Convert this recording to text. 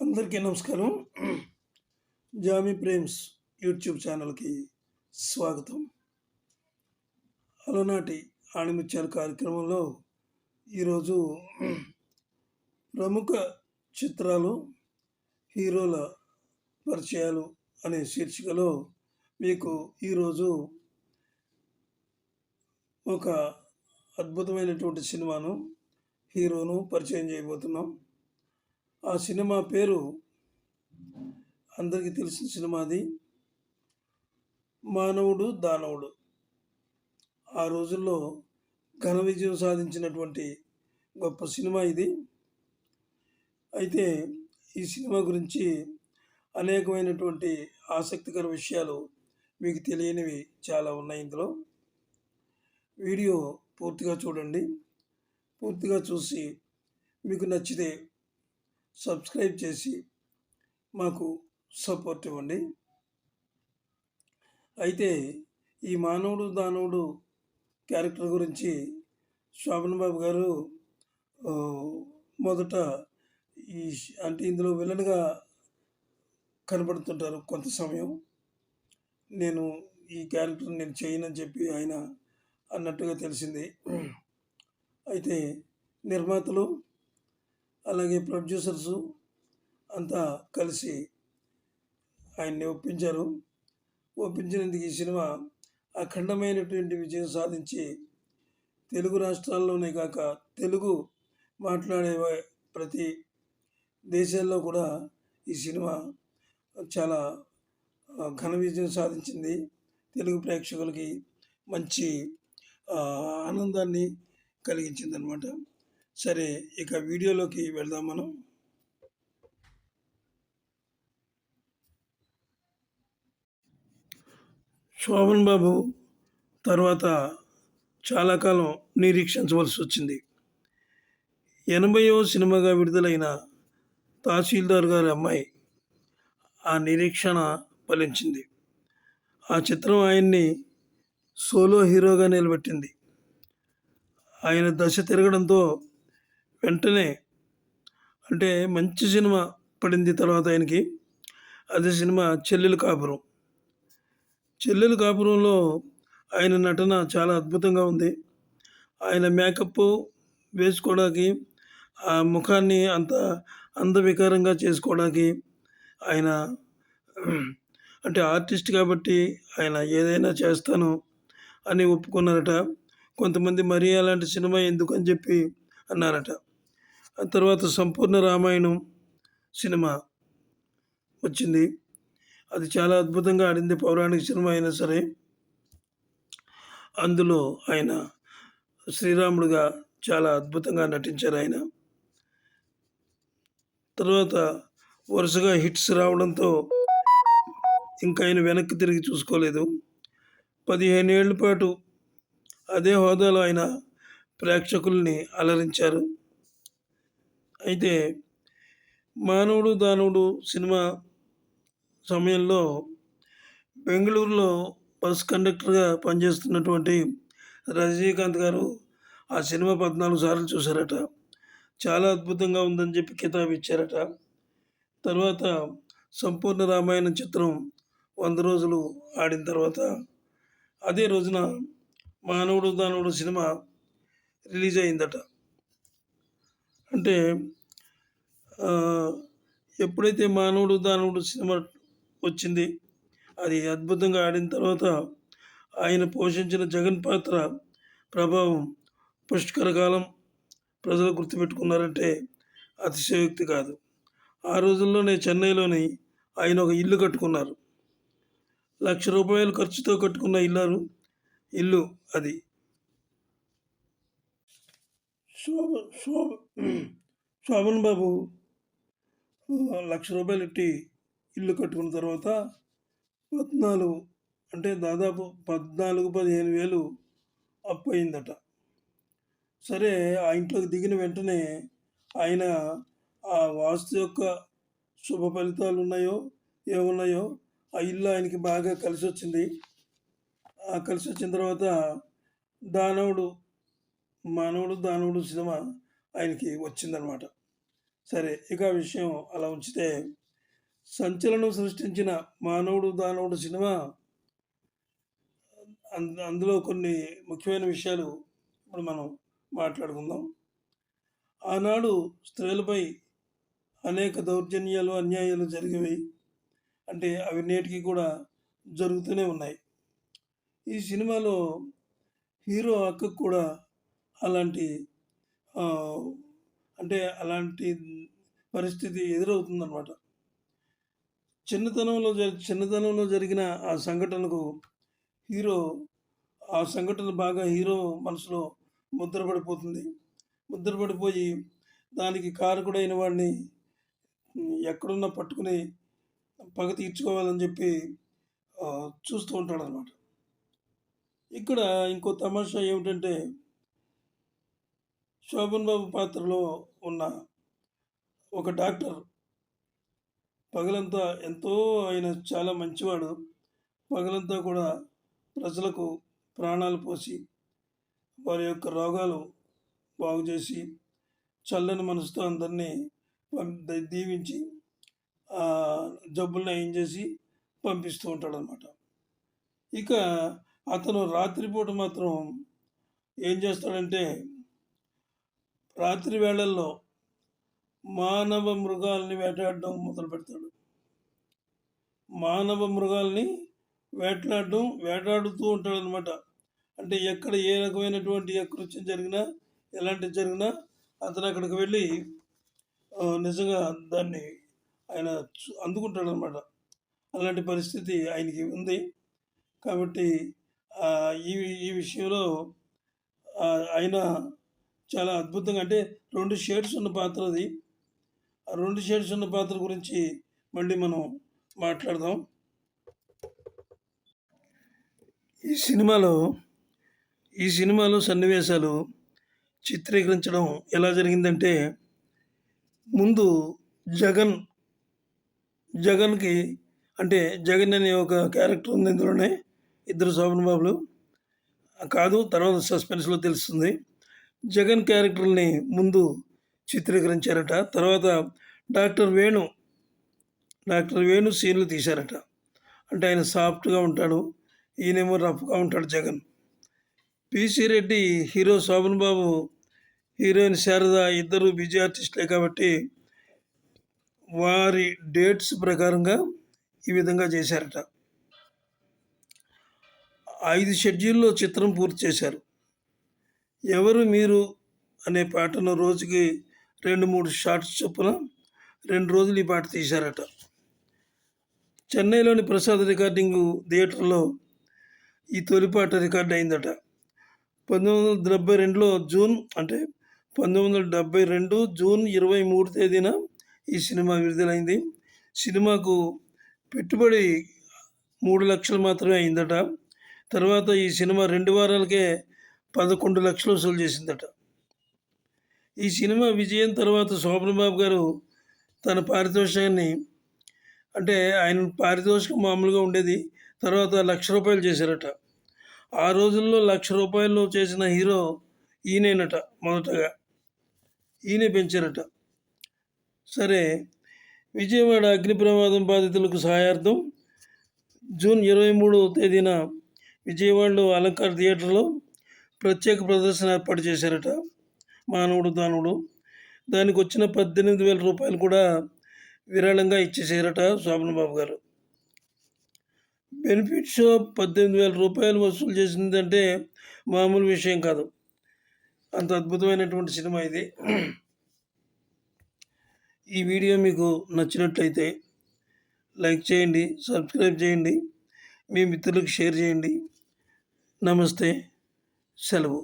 అందరికీ నమస్కారం. Jamie Prem's YouTube ఛానల్కి స్వాగతం. అలనాటి ఆణిముత్యాల కార్యక్రమంలో ఈరోజు ప్రముఖ చిత్రాలు హీరోల పరిచయాలు అనే శీర్షికలో మీకు ఈరోజు ఒక అద్భుతమైనటువంటి సినిమాను హీరోను పరిచయం చేయబోతున్నాం. ఆ సినిమా పేరు అందరికీ తెలిసిన సినిమా అది. మానవుడు దానవుడు. ఆ రోజుల్లో ఘన విజయం సాధించినటువంటి గొప్ప సినిమా ఇది. అయితే ఈ సినిమా గురించి అనేకమైనటువంటి ఆసక్తికర విషయాలు మీకు తెలియనివి చాలా ఉన్నాయి ఇందులో. వీడియో పూర్తిగా చూడండి. పూర్తిగా చూసి మీకు నచ్చితే సబ్స్క్రైబ్ చేసి మాకు సపోర్ట్ ఇవ్వండి. అయితే ఈ మానవుడు దానవుడు క్యారెక్టర్ గురించి శోభన్ బాబు గారు మొదట ఈ అంటే ఇందులో విలన్గా కనబడుతుంటారు కొంత సమయం. నేను ఈ క్యారెక్టర్ నేను చేయనని చెప్పి ఆయన అన్నట్టుగా తెలిసింది. అయితే నిర్మాతలు అలాగే ప్రొడ్యూసర్స్ అంతా కలిసి ఆయన్ని ఒప్పించారు. ఒప్పించినందుకు ఈ సినిమా అఖండమైనటువంటి విజయం సాధించి తెలుగు రాష్ట్రాల్లోనే కాక తెలుగు మాట్లాడే ప్రతి దేశాల్లో కూడా ఈ సినిమా చాలా ఘన విజయం సాధించింది. తెలుగు ప్రేక్షకులకి మంచి ఆనందాన్ని ఆనందాన్ని కలిగించిందనమాట సరే ఇక వీడియోలోకి వెళ్దాం మనం. శోభన్ బాబు తర్వాత చాలా కాలం నిరీక్షించవలసి వచ్చింది. ఎనభైవ సినిమాగా విడుదలైన తహసీల్దార్ గారి అమ్మాయి ఆ నిరీక్షణ ఫలించింది. ఆ చిత్రం ఆయన్ని సోలో హీరోగా నిలబెట్టింది. ఆయన దశ తిరగడంతో వెంటనే అంటే మంచి సినిమా పడింది తర్వాత ఆయనకి. అదే సినిమా చెల్లెలు కాపురం. చెల్లెలు కాపురంలో ఆయన నటన చాలా అద్భుతంగా ఉంది. ఆయన మేకప్ వేసుకోవడానికి ఆ ముఖాన్ని అంత అందవికారంగా చేసుకోవడానికి ఆయన అంటే ఆర్టిస్ట్ కాబట్టి ఆయన ఏదైనా చేస్తాను అని ఒప్పుకున్నారట. కొంతమంది మరీ అలాంటి సినిమా ఎందుకు? అని చెప్పి అన్నారట. ఆ తర్వాత సంపూర్ణ రామాయణం సినిమా వచ్చింది. అది చాలా అద్భుతంగా ఆడింది. పౌరాణిక సినిమా అయినా సరే. అందులో ఆయన శ్రీరాముడుగా చాలా అద్భుతంగా నటించారు ఆయన. తర్వాత వరుసగా హిట్స్ రావడంతో ఇంకా ఆయన వెనక్కి తిరిగి చూసుకోలేదు. పదిహేను ఏళ్ళ పాటు అదే హోదాలో ఆయన ప్రేక్షకుల్ని అలరించారు. అయితే మానవుడు దానవుడు సినిమా సమయంలో బెంగళూరులో బస్ కండక్టర్గా పనిచేస్తున్నటువంటి రజనీకాంత్ గారు ఆ సినిమా పద్నాలుగు సార్లు చూశారట. చాలా అద్భుతంగా ఉందని చెప్పి కితాబ్ ఇచ్చారట. తర్వాత సంపూర్ణ రామాయణం చిత్రం వంద రోజులు ఆడిన తర్వాత అదే రోజున మానవుడు దానవుడు సినిమా రిలీజ్ అయిందట. అంటే ఎప్పుడైతే మానవుడు దానవుడు సినిమా వచ్చింది అది అద్భుతంగా ఆడిన తర్వాత ఆయన పోషించిన జగన్ పాత్ర ప్రభావం పుష్కర కాలం ప్రజలు గుర్తుపెట్టుకున్నారంటే అతిశయోక్తి కాదు. ఆ రోజుల్లోనే చెన్నైలోని ఆయన ఒక ఇల్లు కట్టుకున్నారు. లక్ష రూపాయలు ఖర్చుతో కట్టుకున్న ఇల్లారు ఇల్లు అది. శోభ శోభ శోభన్ బాబు లక్ష రూపాయలు ఇట్టి ఇల్లు కట్టుకున్న తర్వాత పద్నాలుగు అంటే దాదాపు పద్నాలుగు పదిహేను వేలు అప్పు అయిందట. సరే ఆ ఇంట్లోకి దిగిన వెంటనే ఆయన ఆ వాస్తు యొక్క శుభ ఫలితాలు ఉన్నాయో ఏమున్నాయో ఆ ఇల్లు ఆయనకి బాగా కలిసి వచ్చింది ఆ కలిసి వచ్చిన తర్వాత దానవుడు మానవుడు దానవుడు సినిమా ఆయనకి వచ్చిందనమాట సరే ఇక ఆ విషయం అలా ఉంచితే సంచలనం సృష్టించిన మానవుడు దానవుడు సినిమా అంద- అందులో కొన్ని ముఖ్యమైన విషయాలు ఇప్పుడు మనం మాట్లాడుకుందాం. ఆనాడు స్త్రీలపై అనేక దౌర్జన్యాలు అన్యాయాలు జరిగేవి అంటే అవి నేటికి కూడా జరుగుతూనే ఉన్నాయి. ఈ సినిమాలో హీరో అక్కకు కూడా అలాంటి అంటే అలాంటి పరిస్థితి ఎదురవుతుందన్నమాట. చిన్నతనంలో జరి చిన్నతనంలో జరిగిన ఆ సంఘటనకు హీరో ఆ సంఘటన బాగా హీరో మనసులో ముద్రపడిపోతుంది. ముద్రపడిపోయి దానికి కారకుడైన వాడిని ఎక్కడున్నా పట్టుకుని పగ తీర్చుకోవాలని చెప్పి చూస్తూ ఉంటాడు అనమాట ఇక్కడ ఇంకో తమాషా ఏమిటంటే శోభన్ బాబు పాత్రలో ఉన్న ఒక డాక్టర్ పగలంతా ఎంతో ఆయన చాలా మంచివాడు. పగలంతా కూడా ప్రజలకు ప్రాణాలు పోసి వారి యొక్క రోగాలు బాగు చేసి చల్లని మనసుతో అందరినీ పం- దీవించి ఆ జబ్బులను చేసి పంపిస్తూ ఉంటాడు అనమాట ఇక అతను రాత్రిపూట మాత్రం ఏం చేస్తాడంటే రాత్రి వేళల్లో మానవ మృగాల్ని వేటాడడం మొదలు పెడతాడు. మానవ మృగాల్ని వేటలాడడం వేటాడుతూ ఉంటాడు అనమాట అంటే ఎక్కడ ఏ రకమైనటువంటి అకృత్యం జరిగినా ఎలాంటి జరిగినా అతను అక్కడికి వెళ్ళి నిజంగా దాన్ని ఆయన అందుకుంటాడు అనమాట అలాంటి పరిస్థితి ఆయనకి ఉంది. కాబట్టి ఈ ఈ విషయంలో ఆయన చాలా అద్భుతంగా అంటే రెండు షేడ్స్ ఉన్న పాత్ర అది ఆ రెండు షేడ్స్ ఉన్న పాత్ర గురించి మళ్ళీ మనం మాట్లాడదాం. ఈ సినిమాలో ఈ సినిమాలో సన్నివేశాలు చిత్రీకరించడం ఎలా జరిగిందంటే ముందు జగన్ జగన్కి అంటే జగన్ అనే ఒక క్యారెక్టర్ ఉంది ఇందులోనే ఇద్దరు శోభన్ బాబులు. కాదు తర్వాత సస్పెన్స్లో తెలుస్తుంది. జగన్ క్యారెక్టర్ని ముందు చిత్రీకరించారట. తర్వాత డాక్టర్ వేణు డాక్టర్ వేణు సీన్లు తీశారట. అంటే ఆయన సాఫ్ట్గా ఉంటాడు ఈయనేమో రఫ్గా ఉంటాడు Jagan. P C Reddy hero Sobhan Babu heroine Sarada ఇద్దరు బిజీ ఆర్టిస్టులే కాబట్టి వారి డేట్స్ ప్రకారంగా ఈ విధంగా చేశారట. ఐదు షెడ్యూల్లో చిత్రం పూర్తి చేశారు. ఎవరు మీరు అనే పాటను రోజుకి రెండు మూడు షార్ట్స్ చొప్పున రెండు రోజులు ఈ పాట తీశారట. చెన్నైలోని ప్రసాద్ రికార్డింగ్ థియేటర్లో ఈ తొలి పాట రికార్డ్ అయిందట. పంతొమ్మిది వందల డెబ్బై రెండులో జూన్ అంటే పంతొమ్మిది వందల డెబ్బై రెండు జూన్ ఇరవై మూడు తేదీన ఈ సినిమా విడుదలైంది. సినిమాకు పెట్టుబడి మూడు లక్షలు మాత్రమే అయిందట. తర్వాత ఈ సినిమా రెండు వారాలకే పదకొండు లక్షలు వసూలు చేసిందట. ఈ సినిమా విజయం తర్వాత శోభన్ బాబు గారు తన పారితోషికాన్ని అంటే ఆయన పారితోషికం మామూలుగా ఉండేది తర్వాత లక్ష రూపాయలు చేశారట. ఆ రోజుల్లో లక్ష రూపాయలు చేసిన హీరో ఈయనేనట మొదటగా. ఈయనే పెంచారట. సరే విజయవాడ అగ్ని ప్రమాదం బాధితులకు సహాయార్థం జూన్ ఇరవై మూడవ తేదీన విజయవాడలో అలంకార్ థియేటర్లో ప్రత్యేక ప్రదర్శన ఏర్పాటు చేశారట మానవుడు దానవుడు దానికి వచ్చిన పద్దెనిమిది వేల రూపాయలు కూడా విరాళంగా ఇచ్చేసారట శోభన్ బాబు గారు. బెనిఫిట్ షో పద్దెనిమిది వేల రూపాయలు వసూలు చేసిందంటే మామూలు విషయం కాదు. అంత అద్భుతమైనటువంటి సినిమా ఇది. ఈ వీడియో మీకు నచ్చినట్లయితే లైక్ చేయండి సబ్స్క్రైబ్ చేయండి మీ మిత్రులకు షేర్ చేయండి. నమస్తే. సెలవు.